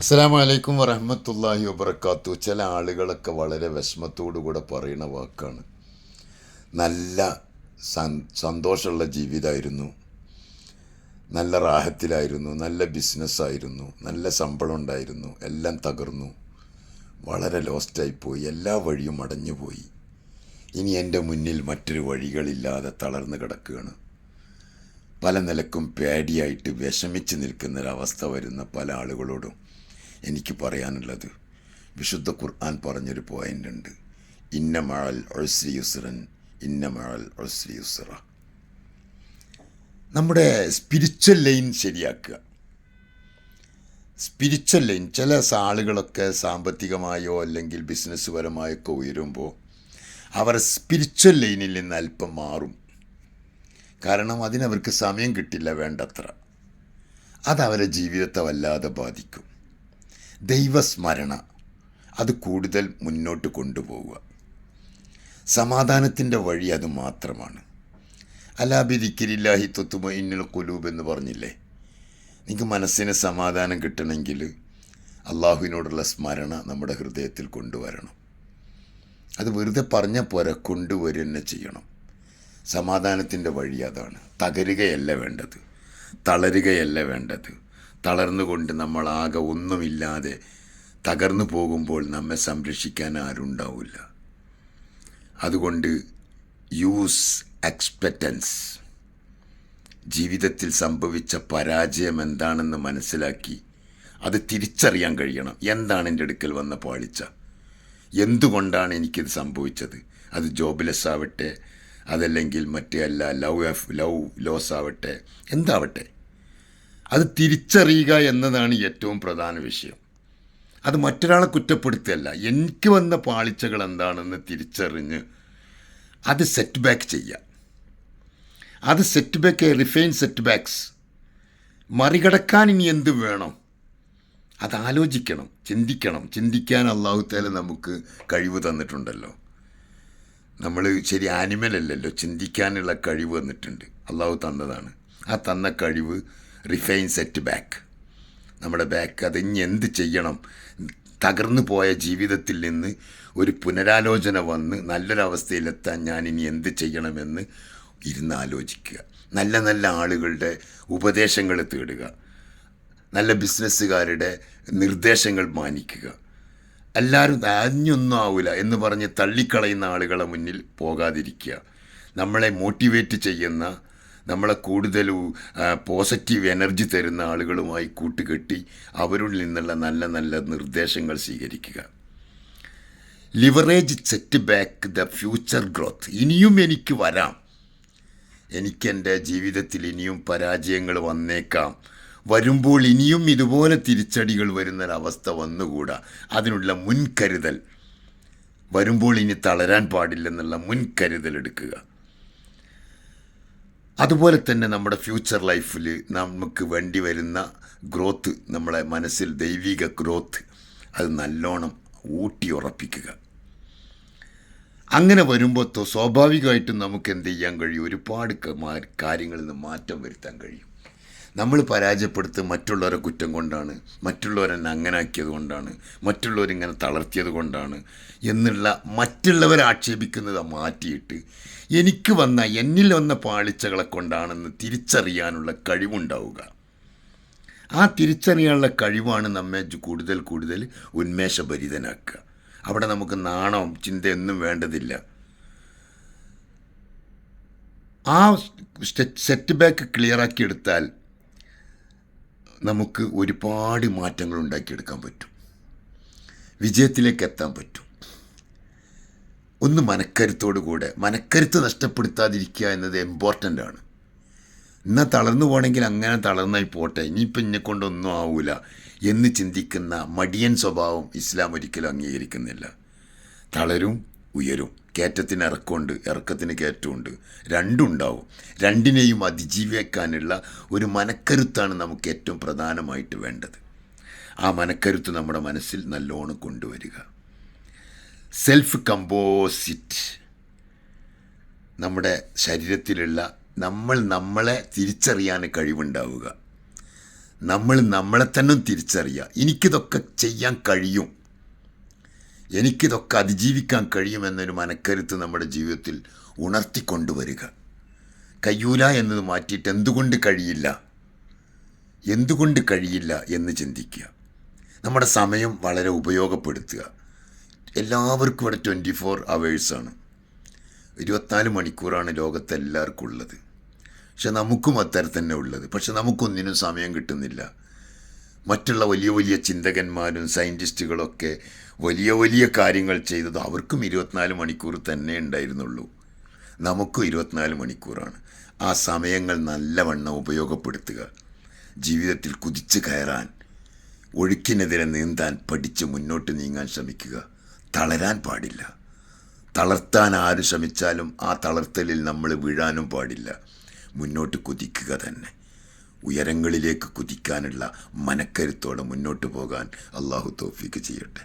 അസ്സലാമു അലൈക്കും വറഹമത്തല്ലാഹി വബർക്കാത്തു ചില ആളുകളൊക്കെ വളരെ കൂടെ പറയുന്ന വാക്കാണ്. നല്ല സന്തോഷമുള്ള ജീവിതമായിരുന്നു. നല്ല റാഹത്തിലായിരുന്നു നല്ല ബിസിനസ്സായിരുന്നു നല്ല ശമ്പളം ഉണ്ടായിരുന്നു എല്ലാം തകർന്നു. വളരെ ലോസ്റ്റായിപ്പോയി എല്ലാ വഴിയും അടഞ്ഞുപോയി ഇനി എന്റെ മുന്നിൽ മറ്റൊരു വഴികളില്ലാതെ തളർന്നു കിടക്കുകയാണ്. പല നിലക്കും പേടിയായിട്ട് വിഷമിച്ച് നിൽക്കുന്നൊരവസ്ഥ വരുന്ന പല ആളുകളോടും. എനിക്ക് പറയാനുള്ളത്. വിശുദ്ധ ഖുർആൻ പറഞ്ഞൊരു പോയിന്റ് ഉണ്ട്. ഇന്ന മഴൽ ഒഴ്സ്രി യുസ്രൻ ഇന്ന മഴൽ ഒഴ്സ്രി നമ്മുടെ സ്പിരിച്വൽ ലൈൻ ശരിയാക്കുക. സ്പിരിച്വൽ ലൈൻ ചില ആളുകളൊക്കെ സാമ്പത്തികമായോ അല്ലെങ്കിൽ ബിസിനസ് പരമായോ ഒക്കെ ഉയരുമ്പോൾ അവർ സ്പിരിച്വൽ ലൈനിൽ നിന്ന് അല്പം മാറും. കാരണം അതിനവർക്ക് സമയം കിട്ടില്ല വേണ്ടത്ര. അതവരെ ജീവിതത്തെ വല്ലാതെ ബാധിക്കും. ദൈവസ്മരണ. അത് കൂടുതൽ മുന്നോട്ട് കൊണ്ടുപോവുക. സമാധാനത്തിന്റെ വഴി അത് മാത്രമാണ്. അലാബിരിക്കരില്ലാഹി തൊത്തുമ ഇന്നൽ കുലൂബ് എന്ന് പറഞ്ഞില്ലേ? നിങ്ങൾക്ക് മനസ്സിന് സമാധാനം കിട്ടണമെങ്കിൽ അള്ളാഹുവിനോടുള്ള സ്മരണ നമ്മുടെ ഹൃദയത്തിൽ കൊണ്ടുവരണം. അത് വെറുതെ പറഞ്ഞ പോലെ കൊണ്ടുവരു തന്നെ ചെയ്യണം. സമാധാനത്തിന്റെ വഴി അതാണ്. തകരുകയല്ല വേണ്ടത്. തളരുകയല്ല വേണ്ടത്. തളർന്നുകൊണ്ട് നമ്മളാകെ ഒന്നുമില്ലാതെ തകർന്നു പോകുമ്പോൾ നമ്മെ സംരക്ഷിക്കാൻ ആരുണ്ടാവില്ല. അതുകൊണ്ട് യൂസ് എക്സ്പെക്റ്റൻസ് ജീവിതത്തിൽ സംഭവിച്ച പരാജയം എന്താണെന്ന് മനസ്സിലാക്കി അത് തിരിച്ചറിയാൻ കഴിയണം. എന്താണ് എന്റെ അടുക്കൽ വന്ന പാളിച്ച? എന്തുകൊണ്ടാണ് എനിക്കിത് സംഭവിച്ചത്? അത് ജോബ്ലെസ് ആവട്ടെ അതല്ലെങ്കിൽ മറ്റേ അല്ല ലവ് ലവ് ലോസ് ആവട്ടെ എന്താവട്ടെ? അത് തിരിച്ചറിയുക എന്നതാണ് ഏറ്റവും പ്രധാന വിഷയം. അത് മറ്റൊരാളെ കുറ്റപ്പെടുത്തുകയല്ല. എനിക്ക് വന്ന പാളിച്ചകൾ എന്താണെന്ന് തിരിച്ചറിഞ്ഞ് അത് സെറ്റ് ബാക്ക് ചെയ്യുക. അത് set back refine set backs മറികടക്കാൻ ഇനി എന്ത് വേണം? അത് ആലോചിക്കണം ചിന്തിക്കണം. ചിന്തിക്കാൻ അള്ളാഹു നമുക്ക് കഴിവ് തന്നിട്ടുണ്ടല്ലോ. നമ്മൾ ശരി ആനിമൽ അല്ലല്ലോ. ചിന്തിക്കാനുള്ള കഴിവ് തന്നിട്ടുണ്ട്. അള്ളാഹു തന്നതാണ്. ആ തന്ന കഴിവ് റിഫൈൻ സെറ്റ് ബാക്ക് നമ്മുടെ ബാക്ക് അത് ഇനി എന്ത് ചെയ്യണം? തകർന്നു പോയ ജീവിതത്തിൽ നിന്ന് ഒരു പുനരാലോചന വന്ന് നല്ലൊരവസ്ഥയിലെത്താൻ ഞാൻ ഇനി എന്ത് ചെയ്യണമെന്ന് ഇരുന്ന് ആലോചിക്കുക നല്ല നല്ല ആളുകളുടെ ഉപദേശങ്ങൾ തേടുക. നല്ല ബിസിനസ്സുകാരുടെ നിർദ്ദേശങ്ങൾ മാനിക്കുക. എല്ലാവരും അഞ്ഞൊന്നും ആവില്ല എന്ന് പറഞ്ഞ് തള്ളിക്കളയുന്ന ആളുകളെ മുന്നിൽ പോകാതിരിക്കുക. നമ്മളെ മോട്ടിവേറ്റ് ചെയ്യുന്ന നമ്മളെ കൂടുതൽ പോസിറ്റീവ് എനർജി തരുന്ന ആളുകളുമായി കൂട്ടുകെട്ടി അവരിൽ നിന്നുള്ള നല്ല നല്ല നിർദ്ദേശങ്ങൾ സ്വീകരിക്കുക. Leverage set back the future growth ഇനിയും എനിക്ക് വരാം. എനിക്കെന്റെ ജീവിതത്തിൽ ഇനിയും പരാജയങ്ങൾ വന്നേക്കാം. വരുമ്പോൾ ഇനിയും ഇതുപോലെ തിരിച്ചടികൾ വരുന്നൊരവസ്ഥ വന്നുകൂടാ. അതിനുള്ള മുൻകരുതൽ. വരുമ്പോൾ ഇനി തളരാൻ പാടില്ലെന്നുള്ള മുൻകരുതൽ എടുക്കുക. അതുപോലെ തന്നെ നമ്മുടെ ഫ്യൂച്ചർ ലൈഫിൽ നമുക്ക് വേണ്ടി വരുന്ന ഗ്രോത്ത് നമ്മളെ മനസ്സിൽ ദൈവിക ഗ്രോത്ത് അത് നല്ലോണം ഊട്ടി ഉറപ്പിക്കുക. അങ്ങനെ വരുമ്പോൾ തൊ- സ്വാഭാവികമായിട്ടും നമുക്ക് എന്ത് ചെയ്യാൻ കഴിയും? ഒരുപാട് കാര്യങ്ങളിൽ നിന്ന് മാറ്റം വരുത്താൻ കഴിയും. നമ്മൾ പരാജയപ്പെടുത്ത് മറ്റുള്ളവരെ കുറ്റം കൊണ്ടാണ് മറ്റുള്ളവരെന്നെ അങ്ങനെ ആക്കിയത് കൊണ്ടാണ് മറ്റുള്ളവരിങ്ങനെ തളർത്തിയത് കൊണ്ടാണ് എന്നുള്ള മറ്റുള്ളവരെ ആക്ഷേപിക്കുന്നത് മാറ്റിയിട്ട് എനിക്ക് വന്ന എന്നിൽ വന്ന പാളിച്ചകളെ കൊണ്ടാണെന്ന് തിരിച്ചറിയാനുള്ള കഴിവുണ്ടാവുക. ആ തിരിച്ചറിയാനുള്ള കഴിവാണ് നമ്മെ കൂടുതൽ കൂടുതൽ ഉന്മേഷഭരിതനാക്കുക. അവിടെ നമുക്ക് നാണവും ചിന്തയൊന്നും വേണ്ടതില്ല. ആ സെറ്റ് ബാക്ക് ക്ലിയറാക്കി എടുത്താൽ നമുക്ക് ഒരുപാട് മാറ്റങ്ങൾ ഉണ്ടാക്കിയെടുക്കാൻ പറ്റും. വിജയത്തിലേക്ക് എത്താൻ പറ്റും. ഒന്ന് മനക്കരുത്തോടു കൂടെ. മനക്കരുത്ത് നഷ്ടപ്പെടുത്താതിരിക്കുക എന്നത് ഇമ്പോർട്ടന്റ് ആണ്. എന്നാൽ തളർന്നു പോകണമെങ്കിൽ അങ്ങനെ തളർന്നായി പോട്ടെ. ഇനിയിപ്പോൾ എന്നെ കൊണ്ടൊന്നും ആവൂല എന്ന് ചിന്തിക്കുന്ന മടിയൻ സ്വഭാവം ഇസ്ലാം ഒരിക്കലും അംഗീകരിക്കുന്നില്ല. തളരും ഉയരും. കയറ്റത്തിന് ഇറക്കമുണ്ട് ഇറക്കത്തിന് കയറ്റമുണ്ട്. രണ്ടും ഉണ്ടാവും രണ്ടിനെയും അതിജീവിക്കാനുള്ള ഒരു മനക്കരുത്താണ് നമുക്ക് ഏറ്റവും പ്രധാനമായിട്ട് വേണ്ടത്. ആ മനക്കരുത്ത് നമ്മുടെ മനസ്സിൽ നല്ലോണം കൊണ്ടുവരിക. സെൽഫ് കമ്പോസിറ്റ് നമ്മുടെ ശരീരത്തിലുള്ള നമ്മൾ നമ്മളെ തിരിച്ചറിയാൻ കഴിവുണ്ടാവുക. നമ്മൾ നമ്മളെ തന്നെ തിരിച്ചറിയുക. എനിക്കിതൊക്കെ ചെയ്യാൻ കഴിയും. എനിക്കിതൊക്കെ അതിജീവിക്കാൻ കഴിയുമെന്നൊരു മനക്കരുത്ത് നമ്മുടെ ജീവിതത്തിൽ ഉണർത്തിക്കൊണ്ടുവരിക. കയ്യൂല എന്നത് മാറ്റിയിട്ട് എന്തുകൊണ്ട് കഴിയില്ല? എന്തുകൊണ്ട് കഴിയില്ല എന്ന് ചിന്തിക്കുക. നമ്മുടെ സമയം വളരെ ഉപയോഗപ്പെടുത്തുക. എല്ലാവർക്കും ഇവിടെ ട്വന്റി ഫോർ അവേഴ്സാണ്. ഇരുപത്തിനാല് മണിക്കൂറാണ് ലോകത്ത് എല്ലാവർക്കും ഉള്ളത്. പക്ഷെ നമുക്കും അത്തരം തന്നെ ഉള്ളത്. പക്ഷെ നമുക്കൊന്നിനും സമയം കിട്ടുന്നില്ല. മറ്റുള്ള വലിയ വലിയ ചിന്തകന്മാരും സയന്റിസ്റ്റുകളൊക്കെ വലിയ വലിയ കാര്യങ്ങൾ ചെയ്തത് അവർക്കും ഇരുപത്തിനാല് മണിക്കൂർ തന്നെ ഉണ്ടായിരുന്നുള്ളൂ. നമുക്കും ഇരുപത്തിനാല് മണിക്കൂറാണ്. ആ സമയങ്ങൾ നല്ലവണ്ണം ഉപയോഗപ്പെടുത്തുക. ജീവിതത്തിൽ കുതിച്ചു കയറാൻ ഒഴുക്കിനെതിരെ നീന്താൻ പഠിച്ച് മുന്നോട്ട് നീങ്ങാൻ ശ്രമിക്കുക. തളരാൻ പാടില്ല. തളർത്താൻ ആര് ശ്രമിച്ചാലും ആ തളർത്തലിൽ നമ്മൾ വീഴാനും പാടില്ല. മുന്നോട്ട് കുതിക്കുക തന്നെ. ഉയരങ്ങളിലേക്ക് കുതിക്കാനുള്ള മനക്കരുത്തോടെ മുന്നോട്ട് പോകാൻ അള്ളാഹു തോഫിക്ക് ചെയ്യട്ടെ.